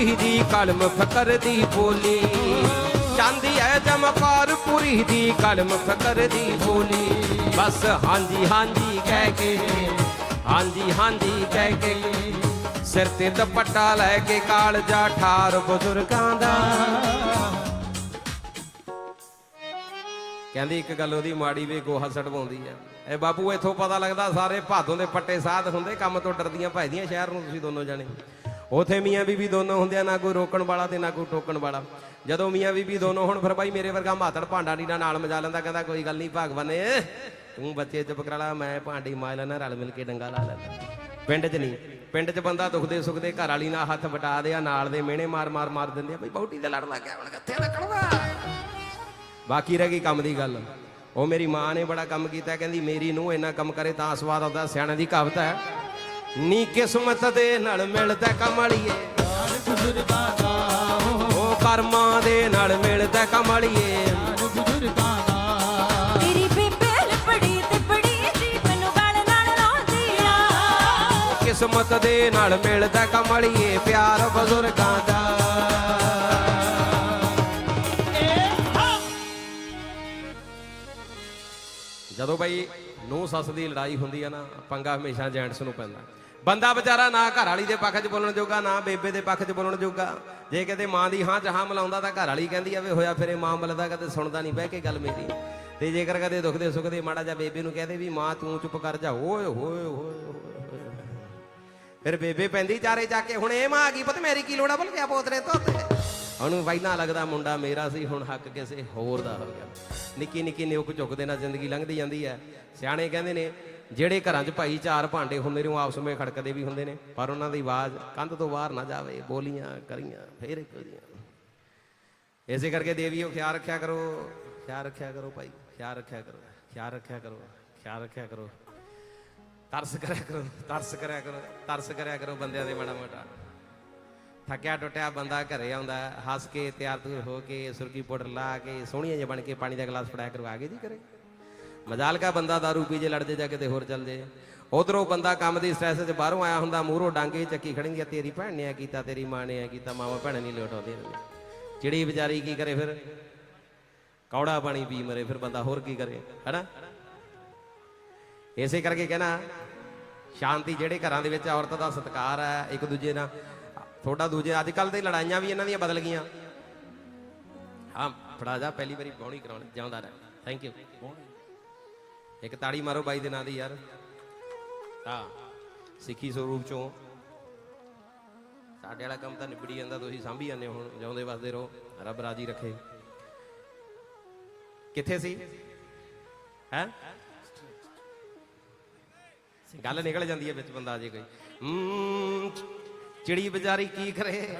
ਪੁਰੀ ਦੀ ਕਲਮ ਫਕਰ ਦੀ ਬੋਲੀ। ਚਾਂਦੀ ਐ ਚਮਕਾਰ ਦੀ ਕਲਮ ਫਕਰ ਦੀ ਬੋਲੀ। ਬਸ ਹਾਂਜੀ ਹਾਂਜੀ ਕਹਿ ਕੇ, ਹਾਂਜੀ ਹਾਂਜੀ ਕਹਿ ਕੇ। ਸਿਰ ਤੇ ਦੁਪੱਟਾ ਲੈ ਕੇ ਕਾਲਜਾ ਠਾਰ ਬਜ਼ੁਰਗਾਂ ਦਾ। ਕਹਿੰਦੀ ਇੱਕ ਗੱਲ ਉਹਦੀ ਮਾੜੀ ਵੀ ਗੋਹਾ ਸੜਵਾਉਂਦੀ ਆ। ਇਹ ਬਾਪੂ, ਇੱਥੋਂ ਪਤਾ ਲੱਗਦਾ ਸਾਰੇ ਭਾਦੋਂ ਦੇ ਪੱਟੇ ਸਾਧ ਹੁੰਦੇ, ਕੰਮ ਤੋਂ ਡਰਦੀਆਂ ਭਜਦੀਆਂ ਸ਼ਹਿਰ ਨੂੰ, ਤੁਸੀਂ ਦੋਨੋਂ ਜਾਣੇ। ਉਥੇ ਮੀਆਂ ਬੀਬੀ ਦੋਨੋਂ ਹੁੰਦੇ ਆ ਨਾ ਕੋਈ ਰੋਕਣ ਵਾਲਾ ਤੇ ਨਾ ਕੋਈ ਟੋਕਣ ਵਾਲਾ। ਜਦੋਂ ਮੀਆਂ ਬੀਬੀ ਦੋਨੋਂ ਹੁਣ ਫਿਰ ਬਾਈ ਮੇਰੇ ਵਰਗਾ ਮਾਤੜ ਭਾਂਡਾ ਨੀਡਾ ਨਾਲ ਮਜਾ ਲੈਂਦਾ, ਕਹਿੰਦਾ ਕੋਈ ਗੱਲ ਨਹੀਂ ਭਗਵਾਨੇ ਤੂੰ ਬੱਚੇ ਚੁੱਪ ਕਰਾ ਲਾ, ਮੈਂ ਭਾਂਡੀ ਮਾਜ ਲੈਣਾ ਰਲ ਮਿਲ ਕੇ ਡੰਗਾ ਲਾ ਲੈਂਦਾ। ਪਿੰਡ 'ਚ ਨਹੀਂ, ਪਿੰਡ 'ਚ ਬੰਦਾ ਦੁਖਦੇ ਸੁਖਦੇ ਘਰ ਵਾਲੀ ਨਾਲ ਹੱਥ ਵਟਾ ਦੇ ਆ ਨਾਲ ਦੇ ਮਿਹਣੇ ਮਾਰ ਮਾਰ ਮਾਰ ਦਿੰਦੇ ਆ, ਬਈ ਬੌਟੀ ਦਾ ਲੜ ਲੱਗ ਗਿਆ, ਹੁਣ ਕਿੱਥੇ ਲੱਗਣਾ ਬਾਕੀ ਰਹਿ ਗਈ ਕੰਮ ਦੀ ਗੱਲ। ਉਹ ਮੇਰੀ ਮਾਂ ਨੇ ਬੜਾ ਕੰਮ ਕੀਤਾ, ਕਹਿੰਦੀ ਮੇਰੀ ਨੂੰ ਇੰਨਾ ਕੰਮ ਕਰੇ ਤਾਂ ਸਵਾਦ ਆਉਂਦਾ ਸਿਆਣੇ ਦੀ ਕਹਾਵਤ ਹੈ ਨੀ ਕਿਸਮਤ ਦੇ ਨਾਲ ਮਿਲਦਾ ਕਮਲੀਏ। ਬਜ਼ੁਰਗਾਂ ਦਾ ਉਹ ਕਰਮਾਂ ਦੇ ਨਾਲ ਮਿਲਦਾ ਕਮਲੀਏ। ਬਜ਼ੁਰਗਾਂ ਦਾ ਤੇਰੀ ਬੇਬੇ ਲਪੜੀ ਤੇ ਬੜੀ ਜੀ ਮੈਨੂੰ ਗਲ ਨਾਲ ਲਾਉਂਦੀ ਆ ਕਿਸਮਤ ਦੇ ਨਾਲ ਮਿਲਦਾ ਕਮਲੀਏ ਪਿਆਰ ਬਜ਼ੁਰਗਾਂ ਦਾ। ਜਦੋਂ ਬਈ ਨੂੰ ਸੱਸ ਦੀ ਲੜਾਈ ਹੁੰਦੀ ਆ ਨਾ, ਪੰਗਾ ਹਮੇਸ਼ਾ ਜੈਂਟਸ ਨੂੰ ਪੈਂਦਾ। ਬੰਦਾ ਵਿਚਾਰਾ ਨਾ ਘਰ ਵਾਲੀ ਦੇ ਪੱਖ 'ਚ ਬੋਲਣ ਜੋਗਾ, ਨਾ ਬੇਬੇ ਦੇ ਪੱਖ 'ਚ ਬੋਲਣ ਜੋਗਾ। ਜੇ ਕਿਤੇ ਮਾਂ ਦੀ ਹਾਂ 'ਚ ਹਾਂ ਮਿਲਾਉਂਦਾ ਤਾਂ ਘਰ ਵਾਲੀ ਕਹਿੰਦੀ ਆ ਵੇ ਹੋਇਆ ਫਿਰੇ ਮਾਂ ਮਿਲਦਾ, ਕਦੇ ਸੁਣਦਾ ਨਹੀਂ ਬਹਿ ਕੇ ਗੱਲ ਮੇਰੀ। ਤੇ ਜੇਕਰ ਕਦੇ ਦੁਖਦੇ ਸੁਖਦੇ ਮਾੜਾ ਜਾ ਬੇਬੇ ਨੂੰ ਕਹਦੇ ਵੀ ਮਾਂ ਤੂੰ ਚੁੱਪ ਕਰ ਜਾ, ਓਏ, ਹੋਏ ਹੋਏ ਹੋਏ ਫਿਰ ਬੇਬੇ ਪੈਂਦੀ ਚਾਰੇ ਚੱਕ ਕੇ, ਹੁਣ ਇਹ ਮਾਂ ਆ ਗਈ, ਪੁੱਤ ਮੇਰੀ ਕੀ ਲੋੜਾ ਆ? ਬਲ ਗਿਆ ਪੋਤਰੇ ਤੋਤੇ ਉਹਨੂੰ ਪਹਿਲਾਂ ਲੱਗਦਾ ਮੁੰਡਾ ਮੇਰਾ ਸੀ, ਹੁਣ ਹੱਕ ਕਿਸੇ ਹੋਰ ਦਾ ਹੋ ਗਿਆ। ਨਿੱਕੀ ਨਿੱਕੀ ਨਿਉਕ ਝੁਕਦੇ ਨਾਲ ਜ਼ਿੰਦਗੀ ਲੰਘਦੀ ਜਾਂਦੀ ਹੈ। ਸਿਆਣੇ ਕਹਿੰਦੇ ਨੇ, ਜਿਹੜੇ ਘਰਾਂ 'ਚ ਭਾਈ ਚਾਰ ਭਾਂਡੇ ਹੁੰਦੇ ਨੇ, ਉਹ ਆਪਸ ਵਿੱਚ ਖੜਕਦੇ ਵੀ ਹੁੰਦੇ ਨੇ, ਪਰ ਉਹਨਾਂ ਦੀ ਆਵਾਜ਼ ਕੰਧ ਤੋਂ ਬਾਹਰ ਨਾ ਜਾਵੇ, ਬੋਲੀਆਂ ਕਰੀਆਂ, ਫੇਰ ਇੱਕ ਹੋਈਆਂ ਇਸੇ ਕਰਕੇ ਦੇਵੀਓ ਖਿਆਲ ਰੱਖਿਆ ਕਰੋ, ਖਿਆਲ ਰੱਖਿਆ ਕਰੋ ਭਾਈ, ਖਿਆਲ ਰੱਖਿਆ ਕਰੋ, ਖਿਆਲ ਰੱਖਿਆ ਕਰੋ, ਖਿਆਲ ਰੱਖਿਆ ਕਰੋ। ਤਰਸ ਕਰਿਆ ਕਰੋ, ਤਰਸ ਕਰਿਆ ਕਰੋ, ਤਰਸ ਕਰਿਆ ਕਰੋ ਬੰਦਿਆਂ ਦੇ ਮਾੜਾ ਮੋਟਾ। ਥੱਕਿਆ ਟੁੱਟਿਆ ਬੰਦਾ ਘਰੇ ਆਉਂਦਾ, ਹੱਸ ਕੇ ਤਿਆਰ ਤੁਰ ਹੋ ਕੇ ਸੁਰਗੀ ਪਾਊਡਰ ਲਾ ਕੇ ਸੋਹਣੀਆਂ ਜਿਹਾ ਬਣ ਕੇ ਪਾਣੀ ਦਾ ਗਲਾਸ ਫੜਾਇਆ ਕਰਵਾ ਕੇ ਜੀ ਕਰੇ ਮਜਾਲ ਕਾ ਬੰਦਾ दारू ਪੀ ਜੇ, ਲੜ ਜੇ, ਜਾ ਕਿਤੇ ਹੋਰ ਚੱਲ ਜੇ। ਉਧਰੋਂ ਬੰਦਾ ਕੰਮ ਦੀ ਸਟ੍ਰੈਸ 'ਚ ਬਾਹਰੋਂ ਆਇਆ ਹੁੰਦਾ, ਮੂਹਰੋਂ ਡਾਂਗੇ ਚੱਕੀ ਖੜਨਗੀਆਂ, ਤੇਰੀ ਭੈਣ ਨੇ ਆ ਕੀਤਾ, ਤੇਰੀ ਮਾਂ ਨੇ ਆ ਕੀਤਾ, ਮਾਵਾ ਭੈਣਾਂ ਨਹੀਂ ਲੋਟ ਆਉਂਦੀਆਂ। ਨੇ ਚਿੜੀ ਵਿਚਾਰੀ ਕੀ ਕਰੇ ਫਿਰ? ਕੌੜਾ ਪਾਣੀ ਪੀ ਮਰੇ, ਫਿਰ ਬੰਦਾ ਹੋਰ ਕੀ ਕਰੇ, ਹੈਨਾ? ਇਸੇ ਕਰਕੇ ਕਹਿਣਾ, ਸ਼ਾਂਤੀ ਜਿਹੜੇ ਘਰਾਂ ਦੇ ਵਿੱਚ ਔਰਤ ਦਾ ਸਤਿਕਾਰ ਹੈ, ਇੱਕ ਦੂਜੇ ਨਾਲ ਥੋੜਾ ਦੂਜੇ ਅੱਜ ਕੱਲ ਦੇ ਲੜਾਈਆਂ ਵੀ ਇਹਨਾਂ ਦੀਆਂ ਬਦਲ ਗਈਆਂ। ਹਾਂ, ਫੜਾ ਜਾ, ਪਹਿਲੀ ਵਾਰੀ ਬੌਣੀ ਕਰਾਉਣ, ਜਾਉਂਦਾ ਰਹਿ। ਥੈਂਕ ਯੂ ਇੱਕ ਤਾੜੀ ਮਾਰੋ ਬਾਈ ਦੇ ਨਾਂ ਦੀ ਯਾਰ। ਹਾਂ, ਸਿੱਖੀ ਸਰੂਪ ਚੋਂ। ਸਾਡੇ ਵਾਲਾ ਕੰਮ ਤਾਂ ਨਿਬੜੀ ਜਾਂਦਾ, ਤੁਸੀਂ ਸਾਂਭੀ ਜਾਂਦੇ ਹੋ ਹੁਣ, ਜਿਉਂਦੇ ਵਸਦੇ ਰਹੋ, ਰੱਬ ਰਾਜੀ ਰੱਖੇ। ਕਿੱਥੇ ਸੀ? ਹੈ? ਗੱਲ ਨਿਕਲ ਜਾਂਦੀ ਹੈ ਵਿੱਚ ਬੰਦਾ ਜੇ ਕੋਈ। ਚਿੜੀ ਵਿਚਾਰੀ ਕੀ ਕਰੇ?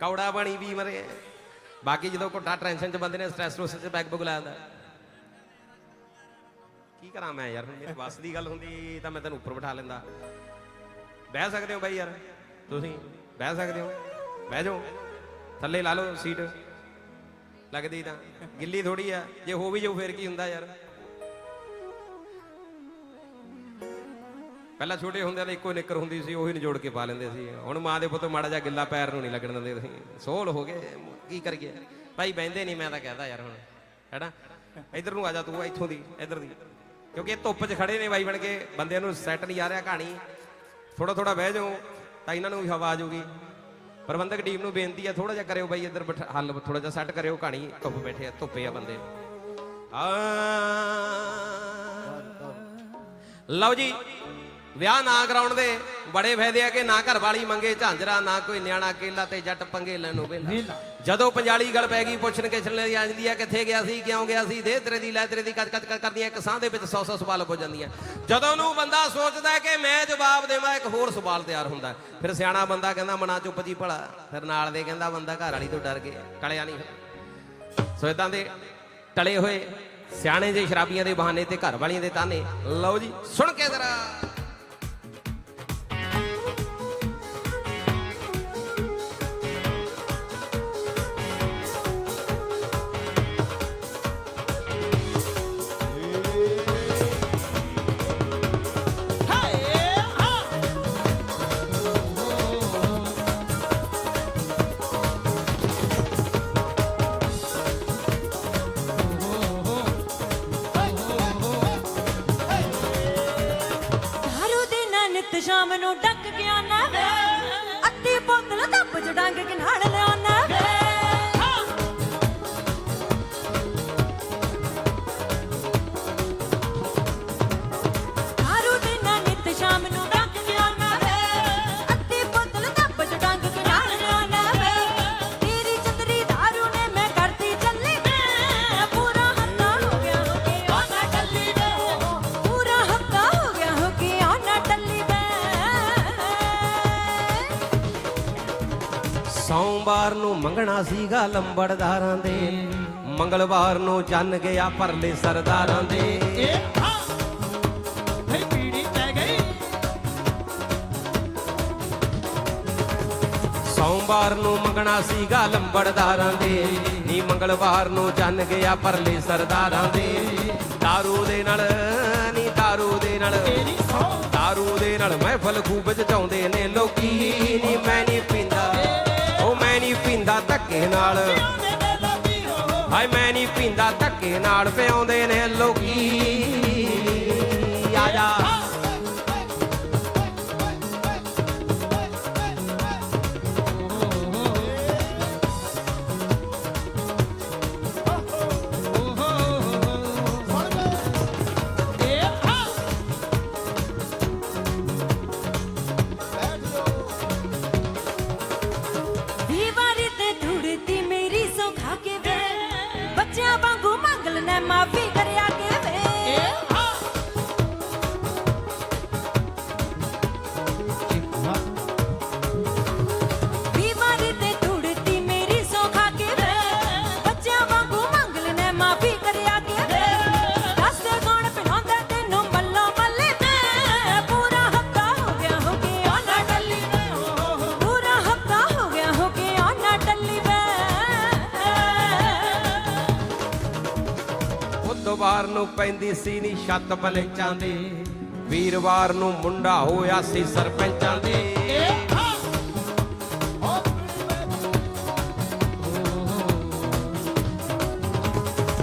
ਕੌੜਾ ਬਣੀ ਵੀ ਮਰੇ। ਬਾਕੀ ਜਦੋਂ ਘੁੱਟਾ ਟੈਨਸ਼ਨ ਚ ਬੰਦੇ ਨੇ ਸਟ੍ਰੈਸ ਰੋਸ ਚ ਬੈਗ ਬੁਕ ਲੈ ਕੀ ਕਰਾਂ ਮੈਂ ਯਾਰ? ਹੁਣ ਮੇਰੇ ਵੱਸ ਦੀ ਗੱਲ ਹੁੰਦੀ ਤਾਂ ਮੈਂ ਤੈਨੂੰ ਉੱਪਰ ਬਿਠਾ ਲੈਂਦਾ। ਬਹਿ ਸਕਦੇ ਹੋ ਬਾਈ ਯਾਰ? ਤੁਸੀਂ ਬਹਿ ਸਕਦੇ ਹੋ? ਬਹਿ ਜਾਓ। ਥੱਲੇ ਲਾ ਲਓ ਸੀਟ ਲੱਗਦੀ ਤਾਂ। ਗਿੱਲੀ ਥੋੜੀ ਆ। ਜੇ ਹੋ ਵੀ ਜਾਊ ਫੇਰ ਕੀ ਹੁੰਦਾ ਯਾਰ? ਪਹਿਲਾਂ ਛੋਟੇ ਹੁੰਦਿਆਂ ਤਾਂ ਇੱਕੋ ਨਿੱਕਰ ਹੁੰਦੀ ਸੀ, ਉਹੀ ਨਿਜੋੜ ਕੇ ਪਾ ਲੈਂਦੇ ਸੀ। ਹੁਣ ਮਾਂ ਦੇ ਪੁੱਤ ਮਾੜਾ ਜਿਹਾ ਗਿੱਲਾ ਪੈਰ ਨੂੰ ਨਹੀਂ ਲੱਗਣ ਦਿੰਦੇ ਸੀ ਸੋਲ ਹੋ ਗਏ, ਕੀ ਕਰੀਏ? ਭਾਈ ਬਹਿੰਦੇ ਨਹੀਂ, ਮੈਂ ਤਾਂ ਕਹਦਾ ਯਾਰ ਹੁਣ, ਹੈਨਾ? ਇੱਧਰ ਨੂੰ ਆ ਜਾ ਤੂੰ, ਇੱਥੋਂ ਦੀ, ਇੱਧਰ ਦੀ। ਕਿਉਂਕਿ ਇਹ ਧੁੱਪ 'ਚ ਖੜੇ ਨੇ ਬਾਈ ਬਣ ਕੇ, ਬੰਦਿਆਂ ਨੂੰ ਸੈੱਟ ਨਹੀਂ ਆ ਰਿਹਾ ਕਹਾਣੀ। ਥੋੜਾ ਥੋੜਾ ਬਹਿ ਜਾਓ, ਤਾਂ ਇਹਨਾਂ ਨੂੰ ਵੀ ਹਵਾ ਆ ਜਾਊਗੀ। ਪ੍ਰਬੰਧਕ ਟੀਮ ਨੂੰ ਬੇਨਤੀ ਹੈ ਥੋੜਾ ਜਿਹਾ ਕਰਿਓ ਬਾਈ, ਇੱਧਰ ਬਿਠਾ- ਹੱਲ ਥੋੜਾ ਜਿਹਾ ਸੈੱਟ ਕਰਿਓ ਕਹਾਣੀ। ਧੁੱਪ ਬੈਠੇ ਆ, ਧੁੱਪੇ ਆ ਬੰਦੇ। ਆ। ਲਓ ਜੀ ਵਿਆਹ ਨਾ ਕਰਾਉਣ ਦੇ ਬੜੇ ਫਾਇਦੇ ਆ ਕਿ ਨਾ ਘਰ ਵਾਲੀ ਮੰਗੇ ਝਾਂਜਰਾ ਨਾ ਕੋਈ ਨਿਆਣਾ ਕੇਲਾ ਤੇ ਜੱਟ ਪੰਗੇ ਲੈਣ ਨੂੰ ਵੇਲਾ। ਜਦੋਂ ਪੰਜਾਲੀ ਗੱਲ ਪੈ ਗਈ ਪੁੱਛਣ ਕੇ ਛੱਲੇ ਦੀ ਆ ਜਾਂਦੀ ਆ ਕਿੱਥੇ ਗਿਆ ਸੀ ਕਿਉਂ ਗਿਆ ਸੀ ਦੇ ਤੇਰੇ ਦੀ ਲੈ ਤੇਰੇ ਦੀ ਕੱਚ ਕੱਚ ਕਰਦੀਆਂ ਇੱਕ ਸਾਹ ਦੇ ਵਿੱਚ 100 100 ਸਵਾਲ ਹੋ ਜਾਂਦੀਆਂ। ਜਦੋਂ ਨੂੰ ਬੰਦਾ ਸੋਚਦਾ ਕਿ ਮੈਂ ਜਵਾਬ ਦੇਵਾਂ ਇੱਕ ਹੋਰ ਸਵਾਲ ਤਿਆਰ ਹੁੰਦਾ। ਫਿਰ ਸਿਆਣਾ ਬੰਦਾ ਕਹਿੰਦਾ ਮਨਾ ਚੁੱਪ ਜੀ ਭਲਾ। ਫਿਰ ਨਾਲ ਦੇ ਕਹਿੰਦਾ ਬੰਦਾ ਘਰ ਵਾਲੀ ਤੋਂ ਡਰ ਗਿਆ ਟਲਿਆ ਨਹੀਂ ਸੋ ਇਦਾਂ ਦੇ ਟਲੇ ਹੋਏ ਸਿਆਣੇ ਜੇ ਸ਼ਰਾਬੀਆਂ ਦੇ ਬਹਾਨੇ ਤੇ ਘਰ ਵਾਲੀਆਂ ਦੇ ਤਾਨੇ। ਲਓ ਜੀ ਸੁਣ ਕੇ ਜ਼ਰਾ। ਨੂੰ ਡੱਕ ਗਿਆ ਵੇ ਅੱਧੀ ਬੋਤਲ ਧੱਪ ਚ ਡੰਗ ਕੇ ਨਾਲ ਲਿਆ ਸੋਮਵਾਰ ਨੂੰ ਮੰਗਣਾ ਸੀਗਾ ਲੰਬੜਦਾਰਾਂ ਦੇ। ਮੰਗਲਵਾਰ ਨੂੰ ਜੰਨ ਗਿਆ ਪਰਲੇ ਸਰਦਾਰਾਂ ਦੇ। ਸੋਮਵਾਰ ਨੂੰ ਮੰਗਣਾ ਸੀਗਾ ਲੰਬੜਦਾਰਾਂ ਦੇ। ਨੀ ਮੰਗਲਵਾਰ ਨੂੰ ਜੰਨ ਗਿਆ ਪਰਲੇ ਸਰਦਾਰਾਂ ਦੇ। ਦਾਰੂ ਦੇ ਨਾਲ ਨੀ ਦਾਰੂ ਦੇ ਨਾਲ। ਦਾਰੂ ਦੇ ਨਾਲ ਮਹਿਫਲ ਖੂਬ ਜਚਾਉਂਦੇ ਨੇ ਲੋਕੀ। ਪੀਂਦਾ ਧੱਕੇ ਨਾਲ। ਹਾਏ ਮੈਂ ਨਹੀਂ ਪੀਂਦਾ ਧੱਕੇ ਨਾਲ ਪਿਆਉਂਦੇ ਨੇ ਲੋਕੀ। ਆ ਜਾ। ਨੂੰ ਪੈਂਦੀ ਸੀ ਨੀ ਛੱਤ ਬਲੇਚਾਂ ਦੇ। ਵੀਰਵਾਰ ਨੂੰ ਮੁੰਡਾ ਹੋਇਆ ਸੀ ਸਰਪੰਚਾਂ ਦੇ।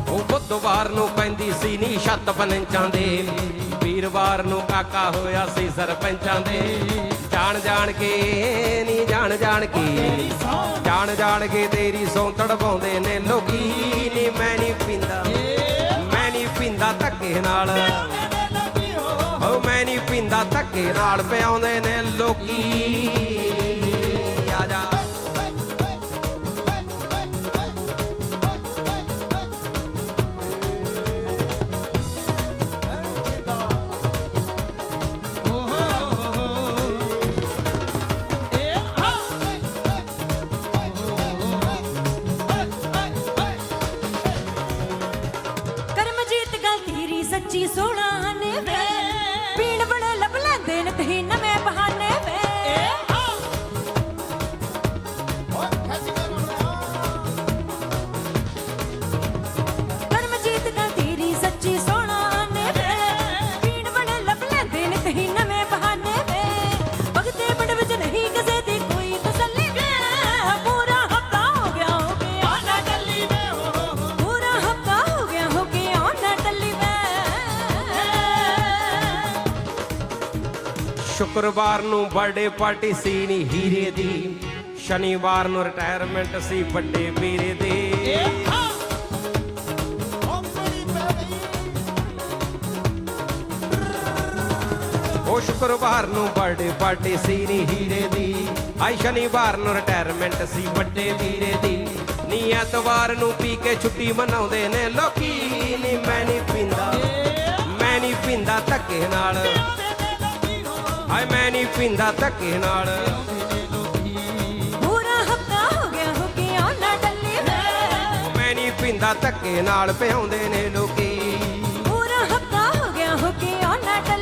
ਉਹ ਬੁੱਧਵਾਰ ਨੂੰ ਪੈਂਦੀ ਸੀ ਨੀ ਛੱਤ ਬਲੇਚਾਂ ਦੇ। ਵੀਰਵਾਰ ਨੂੰ ਕਾਕਾ ਹੋਇਆ ਸੀ ਸਰਪੰਚਾਂ ਦੇ। ਜਾਣ ਜਾਣ ਕੇ, ਨੀ ਜਾਣ ਜਾਣ ਕੇ। ਜਾਣ ਜਾਣ ਕੇ ਤੇਰੀ ਸੌਂ ਤੜਵਾਉਂਦੇ ਨੇ। ਲੋਕੀ ਨੀ, ਮੈਂ ਨਹੀਂ ਪੀਂਦਾ ਪੀਂਦਾ। ਧੱਕੇ ਨਾਲ। ਓ ਮੈਂ ਨਹੀਂ ਪੀਂਦਾ ਧੱਕੇ ਨਾਲ ਪਿਆਉਂਦੇ ਨੇ ਲੋਕੀ। ਸ਼ੁੱਕਰਵਾਰ ਨੂੰ ਬਰਥਡੇ ਪਾਰਟੀ ਸੀ ਨੀ ਹੀਰੇ ਦੀ। ਸ਼ਨੀਵਾਰ ਨੂੰ ਰਿਟਾਇਰਮੈਂਟ ਸੀ ਵੱਡੇ ਵੀਰੇ ਦੇ। ਉਹ ਸ਼ੁੱਕਰਵਾਰ ਨੂੰ ਬਰਥਡੇ ਪਾਰਟੀ ਸੀ ਨੀ ਹੀਰੇ ਦੀ। ਆਈ ਸ਼ਨੀਵਾਰ ਨੂੰ ਰਿਟਾਇਰਮੈਂਟ ਸੀ ਵੱਡੇ ਵੀਰੇ ਦੀ। ਨੀ ਐਤਵਾਰ ਨੂੰ ਪੀ ਕੇ ਛੁੱਟੀ ਮਨਾਉਂਦੇ ਨੇ। ਲੋਕੀ ਨੀ ਮੈਂ ਨਹੀਂ ਪੀਂਦਾ। ਮੈਂ ਨਹੀਂ ਪੀਂਦਾ ਧੱਕੇ ਨਾਲ। ਹਾਏ ਮੈਂ ਨਹੀਂ ਪੀਂਦਾ ਧੱਕੇ ਨਾਲ। ਪੂਰਾ ਹੱਥਾ ਹੋ ਗਿਆ ਹੋ ਗਿਆ ਨਾ ਵੇ ਮੈਂ ਨਹੀਂ ਪੀਂਦਾ ਧੱਕੇ ਨਾਲ ਪਿਆਉਂਦੇ ਨੇ ਲੋਕੀ। ਪੂਰਾ ਹੱਥਾ ਹੋ ਗਿਆ ਹੋ ਗਿਆ ਨਾ ਵੇ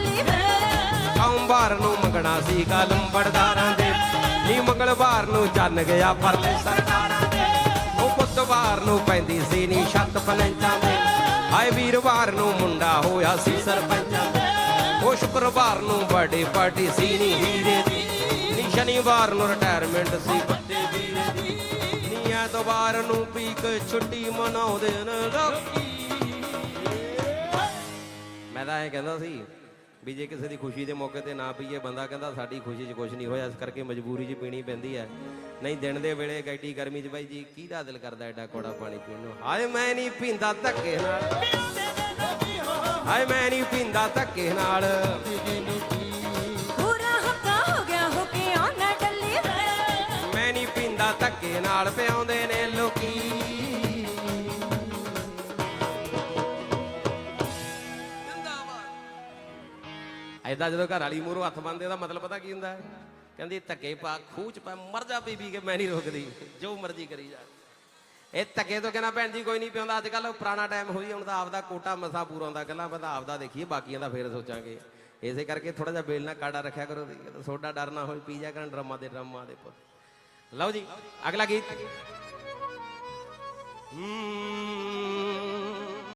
ਸੋਮਵਾਰ ਨੂੰ ਮੰਗਣਾ ਸੀਗਾ ਲੰਬੜਦਾਰਾਂ ਦੇ। ਨੀ ਮੰਗਲਵਾਰ ਨੂੰ ਚੰਨ ਗਿਆ ਪਰਲੇ ਸਰਕਾਰਾਂ ਦੇ। ਉਹ ਬੁੱਧਵਾਰ ਨੂੰ ਪੈਂਦੀ ਸੀ ਨੀ ਛੱਤ ਪਲੰਚਾਂ ਦੇ। ਹਾਏ ਵੀਰਵਾਰ ਨੂੰ ਮੁੰਡਾ ਹੋਇਆ ਸੀ ਸਰਪੰਚਾਂ ਦੇ। ਉਹ ਸ਼ੁੱਕਰਵਾਰ ਨੂੰ ਬਰਥਡੇ ਪਾਰਟੀ ਸੀ ਨੀ ਹੀਰੇ ਦੀ। ਨੀ ਸ਼ਨੀਵਾਰ ਨੂੰ ਰਿਟਾਇਰਮੈਂਟ ਸੀ। ਵੱਡੇ ਵੀਰੇ ਦੀ ਨੀ ਐਤਵਾਰ ਨੂੰ ਪੀ ਛੁੱਟੀ ਮਨਾਉਂਦੇ ਨੇ ਲੋਕੀ। ਮੈਂ ਤਾਂ ਇਹ ਕਹਿੰਦਾ ਸੀ ਵੀ ਜੇ ਕਿਸੇ ਦੀ ਖੁਸ਼ੀ ਦੇ ਮੌਕੇ ਤੇ ਨਾ ਪੀਏ, ਬੰਦਾ ਕਹਿੰਦਾ ਸਾਡੀ ਖੁਸ਼ੀ 'ਚ ਕੁਝ ਨਹੀਂ ਹੋਇਆ, ਇਸ ਕਰਕੇ ਮਜਬੂਰੀ 'ਚ ਪੀਣੀ ਪੈਂਦੀ ਹੈ। ਨਹੀਂ, ਦਿਨ ਦੇ ਵੇਲੇ ਗੈਡੀ ਗਰਮੀ 'ਚ ਬਾਈ ਜੀ ਕਿਹਦਾ ਦਿਲ ਕਰਦਾ ਐਡਾ ਕੋੜਾ ਪਾਣੀ ਪੀਣ ਨੂੰ? ਹਾਏ, ਮੈਂ ਨਹੀਂ ਪੀਂਦਾ ਧੱਕੇ ਨਾਲ। ਹਾਏ ਮੈਂ ਨਹੀਂ ਪੀਂਦਾ ਧੱਕੇ ਨਾਲ। ਪੂਰਾ ਹਫਤਾ ਹੋ ਗਿਆ ਹੋ ਕੇ ਆਉਣਾ ਵੇ। ਮੈਂ ਨਹੀਂ ਪੀਂਦਾ ਧੱਕੇ ਨਾਲ ਪਿਆਉਂਦੇ ਨੇ ਲੋਕੀ। ਐਦਾਂ ਜਦੋਂ ਘਰ ਵਾਲੀ ਮੂਹਰੋਂ ਹੱਥ ਬੰਨਦੇ ਉਹਦਾ ਮਤਲਬ ਪਤਾ ਕੀ ਹੁੰਦਾ ਹੈ? ਕਹਿੰਦੀ ਧੱਕੇ ਪਾ ਖੂਹ ਚ ਪਾ ਮਰ ਜਾ ਬੀਬੀ ਕੇ ਮੈਂ ਨਹੀਂ ਰੋਕਦੀ। ਜੋ ਮਰਜ਼ੀ ਕਰੀ ਜਾ। ਇਹ ਧੱਕੇ ਤੋਂ ਕਹਿੰਦਾ ਭੈਣ ਜੀ ਕੋਈ ਨਹੀਂ ਪਿਆਉਂਦਾ ਅੱਜ ਕੱਲ ਪੁਰਾਣਾ ਟਾਈਮ ਹੋਈ ਹੁਣ ਤਾਂ ਆਪਦਾ ਕੋਟਾ ਮਸਾ ਪੂਰਾ ਹੁੰਦਾ। ਕਹਿੰਦਾ ਬੰਦਾ ਆਪਦਾ ਦੇਖੀਏ ਬਾਕੀਆਂ ਦਾ ਫੇਰ ਸੋਚਾਂਗੇ। ਇਸੇ ਕਰਕੇ ਥੋੜਾ ਜਿਹਾ ਬੇਲ ਨਾਲ ਕਾੜਾ ਰੱਖਿਆ ਕਰੋ ਸੋਡਾ ਡਰ ਨਾ ਹੋਈ ਪੀ ਜਾ ਕਰਨ ਡਰਮਾਂ ਦੇ ਡਰਮਾਂ ਦੇ ਪੁੱਤ। ਲਓ ਜੀ ਅਗਲਾ ਗੀਤ। ਹਮ,